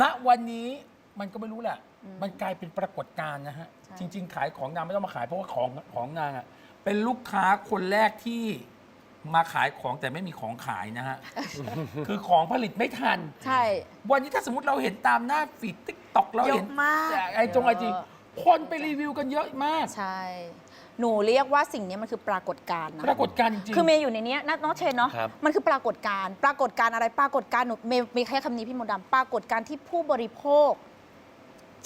ณวันนี้มันก็ไม่รู้แหละอืมมันกลายเป็นปรากฏการณ์นะฮะใช่จริง ๆ ขายของนางไม่ต้องมาขายเพราะว่าของของนางอะเป็นลูกค้าคนแรกที่มาขายของแต่ไม่มีของขายนะฮะ คือของผลิตไม่ทัน ใช่ วันนี้ถ้าสมมติเราเห็นตามหน้าฟีดติ๊กต็อกเราเห็นเยอะมาก ไอจงไอจีเยอะ คนไปรีวิวกันเยอะมาก ใช่ หนูเรียกว่าสิ่งนี้มันคือปรากฏการณ์นะ ปรากฏการณ์จริงๆคือเมย์อยู่ในเนี้ยนะเน้องเชนเนาะ ครับ มันคือปรากฏการณ์ ปรากฏการณ์อะไร ปรากฏการณ์หนูเมย์มีแค่คำนี้พี่มดดำปรากฏการณ์ที่ผู้บริโภค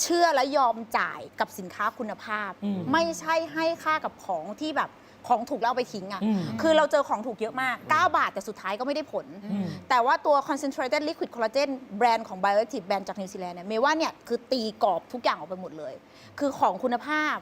เชื่อและยอมจ่ายกับสินค้าคุณภาพ อืม ไม่ใช่ให้ค่ากับของที่แบบ ของถูกแล้วเอาไปทิ้งอะอืม คือเราเจอของถูกเยอะมาก 9 บาทแต่สุดท้ายก็ไม่ได้ผล อืม แต่ว่าตัว concentrated liquid collagen แบรนด์ของ Bioactive แบรนด์จากนิวซีแลนด์เนี่ยเมย์ว่าเนี่ยคือตีกรอบทุกอย่างออกไปหมดเลย คือของคุณภาพ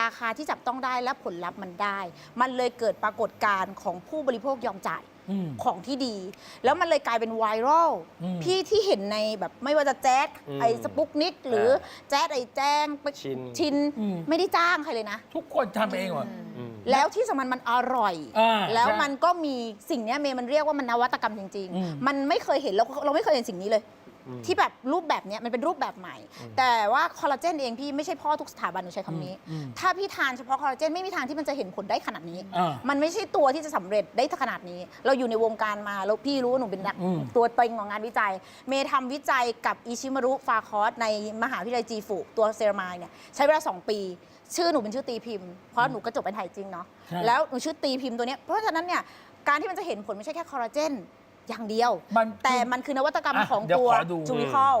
ราคาที่จับต้องได้และผลลัพธ์มันได้ มันเลยเกิดปรากฏการณ์ของผู้บริโภคยอมจ่าย อืม ของที่ดี แล้วมันเลยกลายเป็นไวรัลอืม พี่ที่เห็นในแบบไม่ว่าจะแจ๊ดอืมไอ้สปุกนิก หรือแจ๊ดไอ้แจ้งชินชินอืมไม่ได้จ้างใครเลยนะ ทุกคนทำเองเหรออืม แล้วที่สำคัญมันอร่อย อ่าแล้วใช่มันก็มีสิ่งเนี้ยเมย์มันเรียกว่ามันนวัตกรรมจริง อืม ๆ มันไม่เคยเห็นเราเราไม่เคยเห็นสิ่งนี้เลยอืม ที่แบบรูปแบบเนี้ยมันเป็นรูปแบบใหม่ แต่ว่าคอลลาเจนเองพี่ไม่ใช่พ่อทุกสถาบันหนูใช้คำนี้อืมอืมถ้าพี่ทานเฉพาะคอลลาเจนไม่มีทางที่มันจะเห็นผลได้ขนาดนี้ อ่ามันไม่ใช่ตัวที่จะสำเร็จได้ขนาดนี้ เราอยู่ในวงการมาแล้วพี่รู้ว่าหนูเป็นนักอืม ตัวเต็งของงานวิจัย เมย์ทำวิจัยกับอิชิมารุฟาคอสในมหาวิทยาลัยจีฟุตัวเซรามายเนี่ยใช้เวลา2ปี ชื่อหนูเป็นชื่อตีพิมพ์เพราะหนูก็จบเป็นไทยจริงเนาะใช่แล้วหนูชื่อตีพิมพ์ตัวเนี้ยเพราะฉะนั้นเนี่ยการที่มันจะเห็นผลไม่ใช่แค่คอลลาเจน อย่างเดียว มันคือแต่มันคือนวัตกรรมอะของเดี๋ยวตัวขอดู จูริคอล